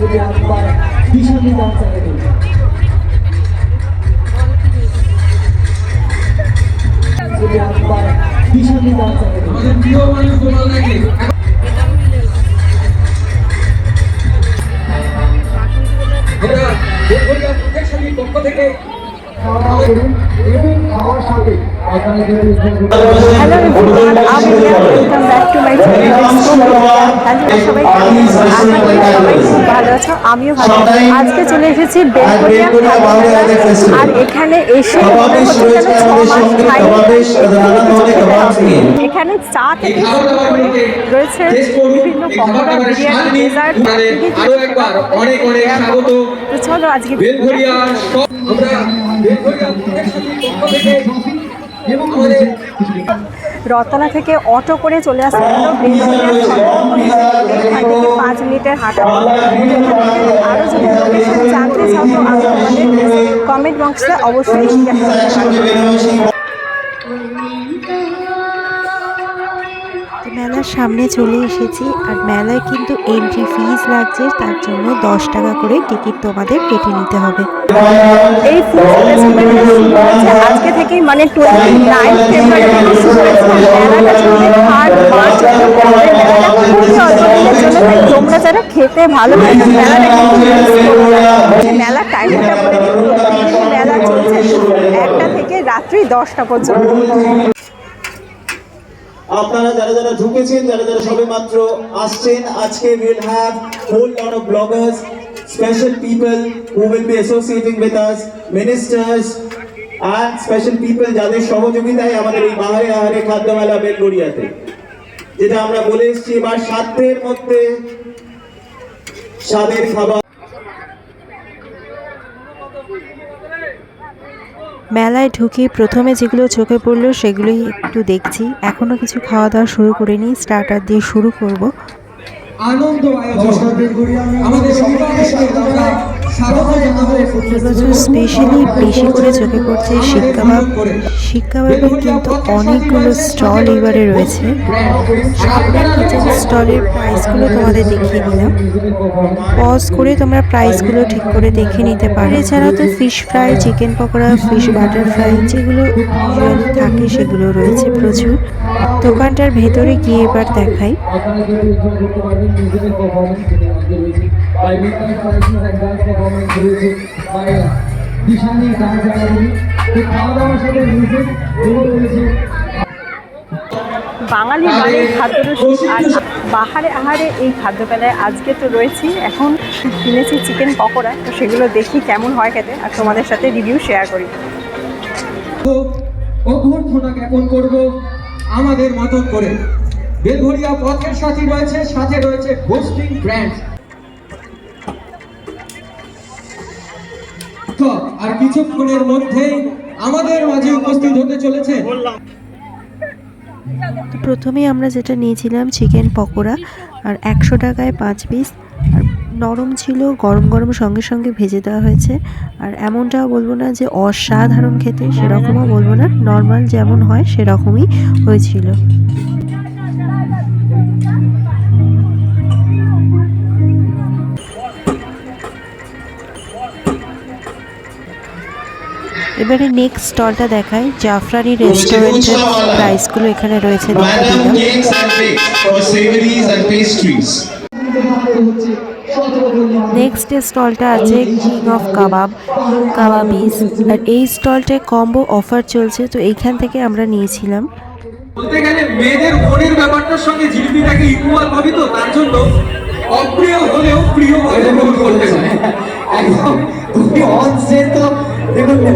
যদি একবার ভীষণই দাম চালাবে যদি একবার ভীষণই দাম চালাবে আমাদের প্রিয় মানুষ গোপাল নাকি? পক্ষ থেকে খাওয়া দাওয়া করুন এবং খাওয়ার সাথে আপনারা আছো আমিও ভালো আজকে চলে এসেছি। আর এখানে এসে এখানে চা থেকে রয়েছে বিভিন্ন পকোড়া বিরিয়ানি ডেজার্ট মানে আরও একবার অনেক অনেক স্বাগত। তো চলো আজকে আমরা পক্ষ থেকে অটো করে চলে আসতে হলো পাঁচ মিনিটের হাঁটা আরও যদি জানতে চাও কমেন্ট বক্সে অবশ্যই মেলার সামনে চলে এসেছি আর মেলায় কিন্তু এন্ট্রি ফিজ লাগছে, তার জন্য দশ টাকা করে টিকিট তোমাদের কেটে নিতে হবে। এই আজকে মানে টোয়েন্টি নাইন ফেব্রুয়ারি থেকে দিনের জন্য তাই তোমরা যারা খেতে না। মেলার টাইমটা মেলা চলছে। একটা থেকে রাত্রি দশটা পর্যন্ত। আপনারা যারা যারা ঢুকেছেন, যারা যারা সবে মাত্র আসছেন, আজকে will have whole lot of bloggers special people who will be associating with us ministers and special people যাদের সহযোগিতায় আমাদের এই বাহারে আহারে খাদ্যমেলা বেলগড়িয়াতে। যেটা আমরা বলে এসেছি, এবার সাধ্যের মধ্যে স্বাদের খাবার মেলায় ঢুকে প্রথমে যেগুলো চোখে পড়ল সেগুলোই একটু দেখছি। এখনও কিছু খাওয়া দাওয়া শুরু করিনি স্টার্টার দিয়ে শুরু করব। আনন্দ আমাদের এবছর স্পেশালি বেশি করে চোখে পড়ছে শিক কাবাব শিক কাবাবের কিন্তু অনেকগুলো স্টল এবারে রয়েছে। স্টলের প্রাইসগুলো তোমাদের দেখিয়ে দিলাম। পজ করে তোমরা প্রাইসগুলো ঠিক করে দেখে নিতে পারো। এছাড়া তো fish fry, chicken pakora, fish butter fry যেগুলো থাকে সেগুলো রয়েছে প্রচুর। দোকানটার ভেতরে গিয়ে এবার দেখাই। তো খাওয়া দাওয়ার সাথে মিউজিক রয়েছে। বাঙালি মানে খাদ্যরসিক আর বাহারে আহারে এই খাদ্যবেলায় আজকে তো রয়েছি। এখন কিনেছি চিকেন পকোড়া তো সেগুলো দেখি কেমন হয় খেতে আর তোমাদের সাথে রিভিউ শেয়ার করি। অভ্যর্থনা জ্ঞাপন করব আমাদের মতন করে বেলঘরিয়া পথের সাথী রয়েছে সাথে রয়েছে হোস্টিং ব্র্যান্ড তো আর কিছুক্ষণের মধ্যেই আমাদের মাঝে উপস্থিত হতে চলেছে। তো প্রথমেই আমরা যেটা নিয়েছিলাম চিকেন পকোড়া আর একশো টাকায় পাঁচ পিস আর নরম ছিল, গরম গরম সঙ্গে সঙ্গে ভেজে দেওয়া হয়েছে। আর এমনটাও বলব না যে অসাধারণ খেতে, সেরকমও বলব না। নর্মাল যেমন হয়, সেরকমই হয়েছিল। এবারে নেক্সট স্টলটা দেখাই। জাফরানি রেস্টুরেন্টের প্রাইসগুলো এখানে রয়েছে. নেক্সট স্টলটা আছে কিং অফ কাবাব কাবাবিস আর এই স্টলটায় কম্বো অফার চলছে তো এইখান থেকে আমরা নিয়েছিলাম। বলতে গেলে মেয়েদের মনের ব্যাপারটার সঙ্গে জিলিপিটাকে ইকুয়াল ভাবি তো তার জন্য অপ্রিয় হলেও প্রিয় করতে একদম।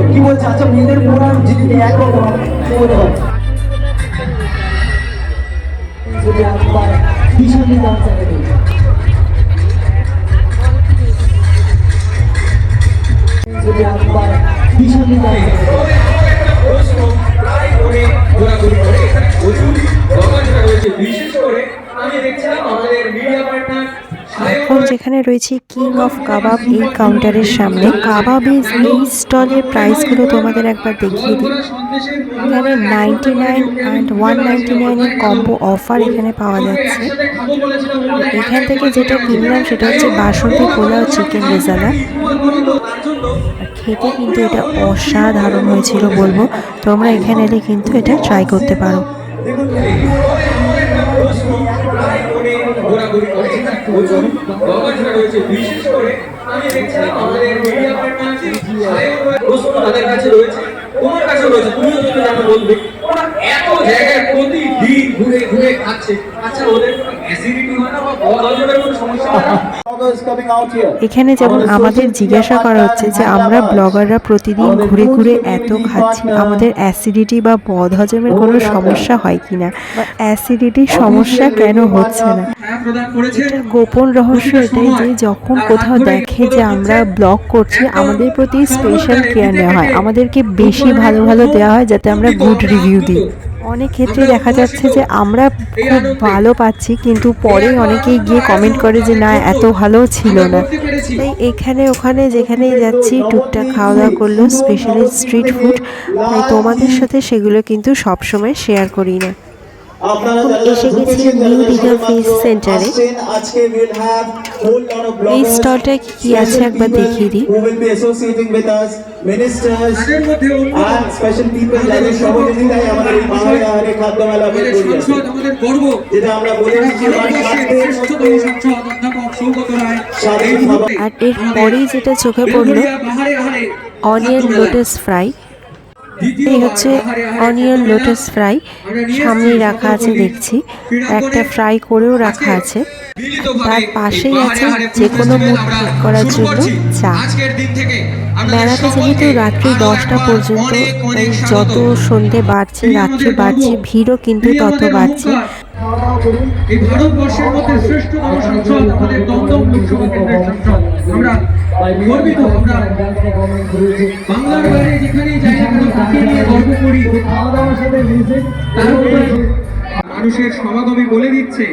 কি বলছে? আচ্ছা মেয়েদের আর জিনিস একরকম কি মনে হয় যদি ভীষণই দাম যদি একবার ভীষণই এখন রয়েছে কিং অফ কাবাব এই কাউন্টারের সামনে। কাবাবের এই স্টলের প্রাইসগুলো তোমাদের একবার দেখিয়ে দিই। এখানে ninety nine and one ninety নাইনের কম্বো অফার এখানে পাওয়া যাচ্ছে। এখান থেকে যেটা কিনলাম সেটা হচ্ছে বাসন্তী পোলাও চিকেন রেজালা খেতে কিন্তু এটা অসাধারণ হয়েছিল বলব। তোমরা এখানে এলে কিন্তু এটা ট্রাই করতে পারো। ঘোরাঘুরি করছে। প্রচুর গবেষণা রয়েছে। বিশেষ করে আমি দেখছিলাম আমাদের মিডিয়া পার্টনার প্রশ্ন তাদের কাছে রয়েছে। তোমার কাছে রয়েছে, তুমিও যদি জানো বলবে ওরা এত জায়গায় প্রতিদিন ঘুরে ঘুরে খাচ্ছে। আচ্ছা ওদের অ্যাসিডিটি হয় না বা বদহজমের কোনো সমস্যা হয় না? Bloggers coming out here. এখানে যেমন আমাদের জিজ্ঞাসা করা হচ্ছে যে আমরা ব্লগাররা প্রতিদিন ঘুরে ঘুরে এত খাচ্ছি আমাদের অ্যাসিডিটি বা বদহজমের কোনো সমস্যা হয় কি না অ্যাসিডিটির সমস্যা কেন হচ্ছে না? গোপন রহস্য এটাই যে যখন কোথাও দেখে যে আমরা ব্লগ করছি আমাদের প্রতি স্পেশাল কেয়ার নেওয়া হয়। আমাদেরকে বেশি ভালো ভালো দেওয়া হয় যাতে আমরা গুড রিভিউ দিই। অনেক ক্ষেত্রে দেখা যাচ্ছে যে আমরা খুব ভালো পাচ্ছি, কিন্তু পরে অনেকেই গিয়ে কমেন্ট করে যে না, এত ভালো ছিল না। তাই এখানে, ওখানে যেখানেই যাচ্ছি, টুকটাক খাওয়া দাওয়া করল স্পেশালি স্ট্রিট ফুড তাই তোমাদের সাথে সেগুলো কিন্তু সবসময় শেয়ার করি না। এসে গেছি নিউ দীঘা সেন্টারে। lot of এই স্টলটায় কি আছে একবার দেখিয়ে দিই। আর এর পরেই যেটা চোখে পড়ল অনিয়ন লোটাস ফ্রাই এই হচ্ছে অনিয়ন লোটাস ফ্রাই সামনেই রাখা আছে দেখছি। একটা ফ্রাই করেও রাখা আছে। তার পাশেই আছে যে কোনো মুড ঠিক করার জন্য। চা। মেলাটা যেহেতু রাত্রি দশটা পর্যন্ত। যত সন্ধে বাড়ছে রাত্রি বাড়ছে ভিড়ও কিন্তু তত বাড়ছে। এই ভারতবর্ষের মধ্যে সংসদ আমাদের দমদম লোকসভা কেন্দ্রের সংসদ আমরা গর্বিত আমরা বাংলার বাইরে যেখানেই যাই না কেন তাকে নিয়ে গর্ব করি। খাওয়া দাওয়ার সাথে মিউজিক তার উপরে মানুষের সমাগমই বলে দিচ্ছে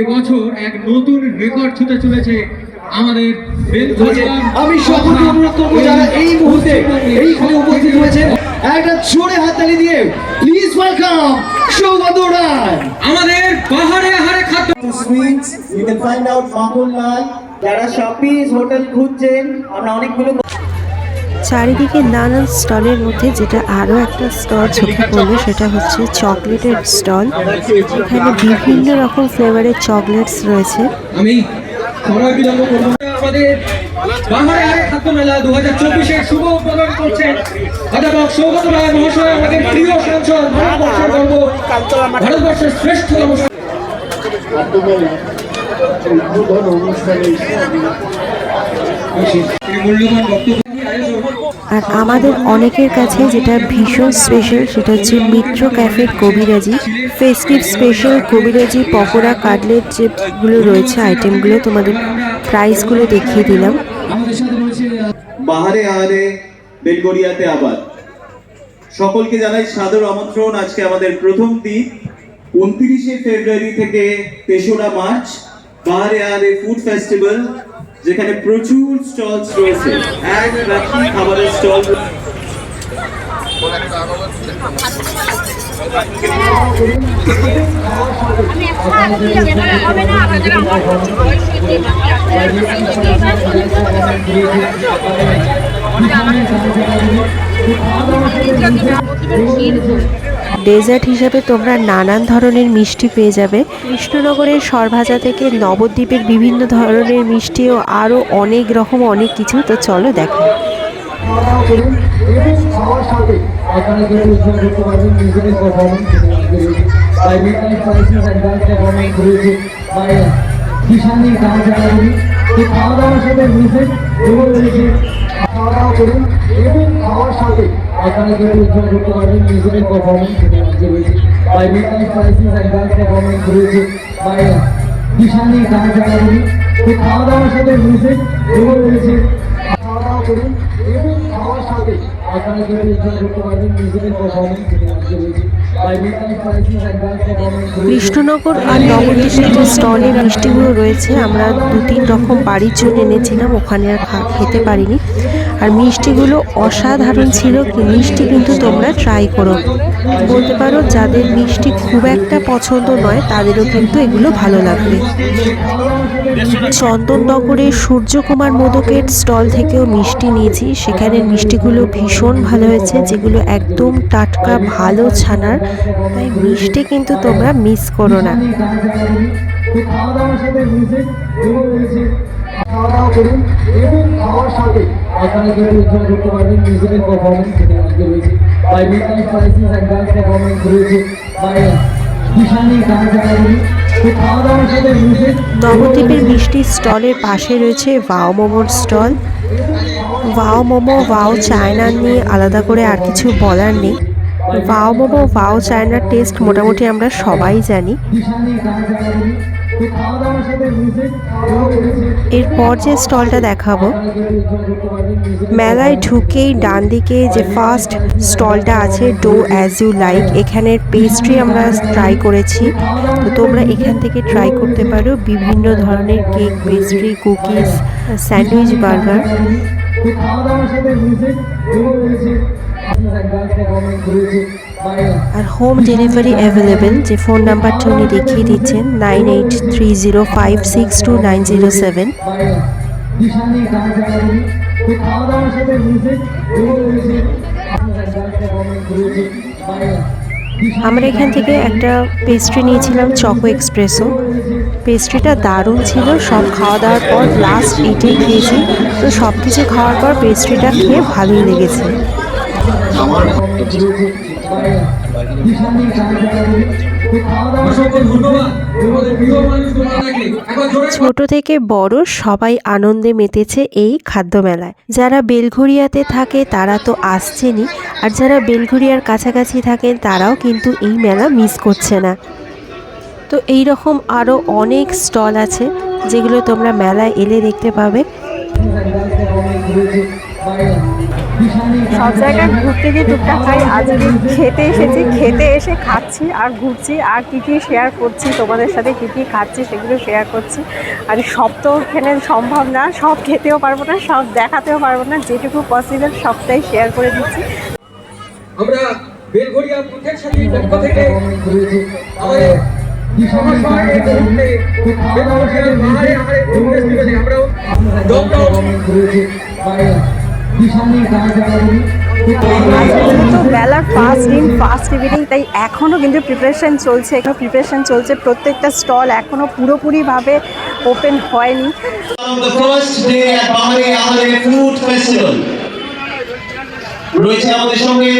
এবছর এক নতুন রেকর্ড ছুতে চলেছে আমাদের আমি সকলকে অনুরোধ করব যারা এই মুহূর্তে এইখানে উপস্থিত হয়েছে একটা জোরে হাততালি দিয়ে প্লিজ ওয়েলকাম সৌগত রায়। আমাদের পাহাড়ে আহারে খাদ্য sweets, you can find out Makul Lal. যারা শপিস হোটেল খুঁজছেন আমরা অনেকগুলো চারিদিকে নানান স্টলের মধ্যে যেটা আরও একটা স্টল চোখে পড়ল সেটা হচ্ছে চকলেটের স্টল। এখানে বিভিন্ন রকম ফ্লেভারের চকলেটস রয়েছে। আমাদের বাহারে আহারে খাদ্য মেলা দু হাজার চব্বিশের শুভ উদ্বোধন করছেন অধ্যাপক সৌগত রায় মহাশয় আমাদের প্রিয় সাংসদ ভারতবর্ষের গর্ব ভারতবর্ষের শ্রেষ্ঠতম আর আমাদের অনেকের কাছে যেটা ভীষণ স্পেশাল সেটা হচ্ছে মিত্র ক্যাফের কবিরাজি। ফেস্টিভ স্পেশাল কবিরাজি, পকোড়া কাটলেট যেগুলো রয়েছে আইটেমগুলো তোমাদের প্রাইসগুলো দেখিয়ে দিলাম। বাহারে আহারে বেলগড়িয়াতে আবার সকলকে জানাই সাদর আমন্ত্রণ। আজকে আমাদের প্রথম দিন, উনত্রিশে ফেব্রুয়ারি থেকে তেসরা মার্চ। আহারে ফুড ফেস্টিভ্যাল যেখানে প্রচুর স্টলস রয়েছে। এক রাখি খাবারের স্টল ডেজার্ট হিসাবে তোমরা নানান ধরনের মিষ্টি পেয়ে যাবে। কৃষ্ণনগরের সরভাজা থেকে নবদ্বীপের বিভিন্ন ধরনের মিষ্টি ও আরও অনেক রকম অনেক কিছু। তো চলো দেখো। তো খাওয়া দাওয়ার সাথে মিশে এবং রয়েছে খাওয়া দাওয়া করুন এবং খাওয়ার সাথে আপনারা কিন্তু উজ্জ্বল করতে পারবেন, নিজেদের পারফরমেন্স রয়েছে। By midnight crisis advance performance রয়েছে বাই কিষানি ডান্স একাডেমি তো খাওয়া দাওয়ার সাথে মিশে এবং রয়েছে খাওয়া দাওয়া করুন এবং খাওয়ার সাথে আপনারা যদি এখানে করতে পারবেন নিজেদের পারফরমেন্স কৃষ্ণনগর আর যে স্টলে মিষ্টিগুলো রয়েছে, আমরা দু তিন রকম বাড়ির জন্য এনেছিলাম, ওখানে আর খেতে পারিনি। আর মিষ্টিগুলো অসাধারণ ছিল মিষ্টি কিন্তু তোমরা ট্রাই করো। বলতে পারো যাদের মিষ্টি খুব একটা পছন্দ নয়, তাদেরও কিন্তু এগুলো ভালো লাগবে। চন্দননগরের সূর্যকুমার মোদকের স্টল থেকেও মিষ্টি নিয়েছি। সেখানের মিষ্টিগুলো ভীষণ ভালো হয়েছে, যেগুলো একদম টাটকা, ভালো ছানার। তাই মিষ্টি কিন্তু তোমরা মিস করো না। খাওয়া দাওয়ার সাথে এবং খাওয়ার সাথে আপনারা কেউ এনজয় করতে পারবেন মিউজিক্যাল পারফরমেন্স আজকে রয়েছে by prices and dance performance রয়েছে বাই ডান্স একাডেমি নবদ্বীপের মিষ্টির স্টলের পাশে রয়েছে ভাও মোমোর স্টল। ভাও মোমো ভাও চায়না নিয়ে আলাদা করে আর কিছু বলার নেই। ভাও মোমো ভাও চায়নার টেস্ট মোটামুটি আমরা সবাই জানি। এরপর যে স্টলটা দেখাবো মেলায় ঢুকেই ডান দিকে যে ফার্স্ট স্টলটা আছে ডো অ্যাজ ইউ লাইক এখানের পেস্ট্রি আমরা ট্রাই করেছি। তো তোমরা এখান থেকে ট্রাই করতে পারো বিভিন্ন ধরনের cake pastry cookies sandwich burger খাওয়া দাওয়ার সাথে মিউজিক এবং আর হোম ডেলিভারি অ্যাভেলেবেল যে ফোন নাম্বারটা উনি দেখিয়ে দিচ্ছেন nine eight three zero five six two nine zero seven আমরা এখান থেকে একটা পেস্ট্রি নিয়েছিলাম চকো এক্সপ্রেসও পেস্ট্রিটা দারুণ ছিল, সব খাওয়া দাওয়ার পর লাস্ট এটাই খেয়েছি। তো সব কিছু খাওয়ার পর পেস্ট্রিটা খেয়ে ভালোই লেগেছে। ছোট থেকে বড় সবাই আনন্দে মেতেছে এই খাদ্য মেলায় যারা বেলঘরিয়াতে থাকে, তারা তো আসছেনই, আর যারা বেলঘরিয়ার কাছাকাছি থাকেন, তারাও কিন্তু এই মেলা মিস করছে না। তো এই রকম আরও অনেক স্টল আছে, যেগুলো তোমরা মেলায় এলে দেখতে পাবে। সব জায়গায় ঘুরতে গিয়ে টুকটাক খাই। আজকে খেতে এসেছি, খেতে এসে খাচ্ছি আর ঘুরছি। আর কী কী শেয়ার করছি, তোমাদের সাথে কী কী খাচ্ছি সেগুলো শেয়ার করছি। আর সব তো এখানে সম্ভব না, সব খেতেও পারব না, সব দেখাতেও পারব না। যেটুকু পসিবল সবটাই শেয়ার করে দিচ্ছি। আমরা সাথে পক্ষ থেকে যেহেতু বেলার ফার্স্ট দিন ফার্স্ট ইভিনিং তাই এখনও কিন্তু প্রিপারেশন চলছে এখনও প্রিপারেশন চলছে প্রত্যেকটা স্টল এখনও পুরোপুরিভাবে ওপেন হয়নি. রয়েছে আমাদের সঙ্গে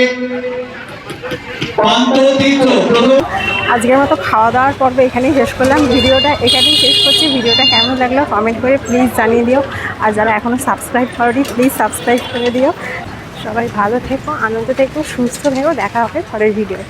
আজকের মতো খাওয়া দাওয়ার পর্বে এখানেই শেষ করলাম। ভিডিওটা এখানেই শেষ করছি। ভিডিওটা কেমন লাগল কমেন্ট করে প্লিজ জানিয়ে দিও। আর যারা এখনও সাবস্ক্রাইব করি প্লিজ সাবস্ক্রাইব করে দিও। সবাই ভালো থেকো, আনন্দ থেকো, সুস্থ থেকো। দেখা হবে পরের ভিডিও